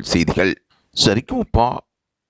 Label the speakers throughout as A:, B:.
A: செய்திகள். சரிக்குமப்பா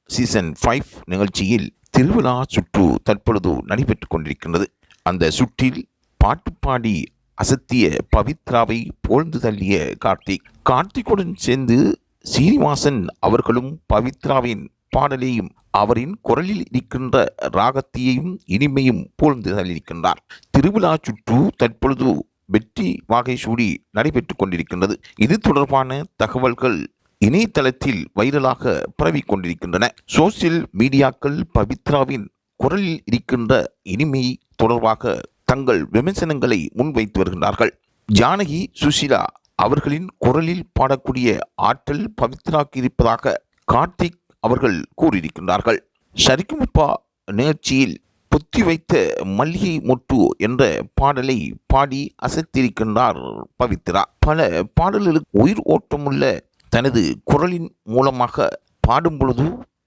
A: season five நிகழ்ச்சியில் திருவிழா சுற்று தற்பொழுது நடைபெற்றுக் கொண்டிருக்கின்றது. அந்த சுற்றில் பாட்டு பாடி அசத்திய பவித்ராவை போழ்ந்து தள்ளிய கார்த்திக். கார்த்திக்குடன் சேர்ந்து சீனிவாசன் அவர்களும் பவித்ராவின் பாடலையும் அவரின் குரலில் இருக்கின்ற ராகத்தையும் இனிமையும் போழ்ந்து தள்ளியிருக்கின்றார். திருவிழா சுற்று தற்பொழுது வெற்றி வாகை சூடி நடைபெற்றுக் கொண்டிருக்கின்றது. இது தொடர்பான தகவல்கள் இணையதளத்தில் வைரலாக பரவிக் கொண்டிருக்கின்றன. சோசியல் மீடியாக்கள் பவித்ராவின் குரலில் இருக்கின்ற இனிமை தொடர்பாக தங்கள் விமர்சனங்களை முன்வைத்து வருகின்றார்கள். ஜானகி சுஷிலா அவர்களின் குரலில் பாடக்கூடிய ஆற்றல் பவித்ராக்கு இருப்பதாக கார்த்திக் அவர்கள் கூறியிருக்கின்றார்கள். சரிக்குமுப்பா நிகழ்ச்சியில் பொத்தி வைத்த மல்லிகை மொட்டு என்ற பாடலை பாடி அசைத்திருக்கின்றார் பவித்ரா. பல பாடல்களுக்கு உயிர் ஓட்டமுள்ள தனது குரலின் மூலமாக பாடும் பொழுது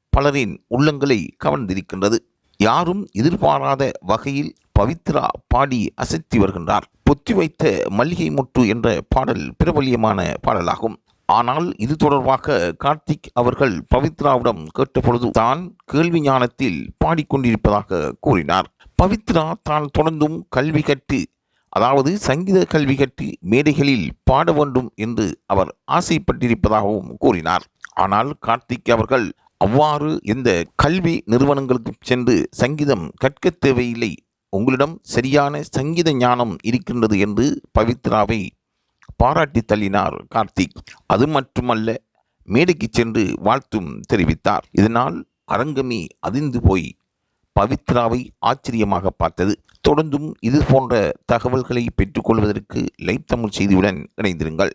A: பலரின் உள்ளங்களை கவர்ந்திருக்கின்றது. யாரும் எதிர்பாராத வகையில் பவித்ரா பாடி அசைத்தி வருகின்றார். பொத்தி வைத்த மல்லிகை மொட்டு என்ற பாடல் பிரபலியமான பாடலாகும். ஆனால் இது தொடர்பாக கார்த்திக் அவர்கள் பவித்ராவிடம் கேட்டபொழுது தான் கேள்வி ஞானத்தில் பாடிக்கொண்டிருப்பதாக கூறினார். பவித்ரா தான் தொடர்ந்தும் கல்வி கற்று அதாவது சங்கீத கல்வி கற்று மேடைகளில் பாட வேண்டும் என்று அவர் ஆசைப்பட்டிருப்பதாகவும் கூறினார். ஆனால் கார்த்திக் அவர்கள் அவ்வாறு எந்த கல்வி நிறுவனங்களுக்கு சென்று சங்கீதம் கற்க தேவையில்லை. உங்களிடம் சரியான சங்கீத ஞானம் இருக்கின்றது என்று பவித்ராவை பாராட்டி தள்ளினார் கார்த்திக். அது மட்டுமல்ல மேடைக்கு சென்று வாழ்த்தும் தெரிவித்தார். இதனால் அரங்கமே அதிர்ந்து போய் பவித்ராவை ஆச்சரியமாக பார்த்தது. தொடர்ந்தும் இது போன்ற தகவல்களை பெற்றுக்கொள்வதற்கு லைவ் தமிழ் செய்தியுடன் இணைந்திருங்கள்.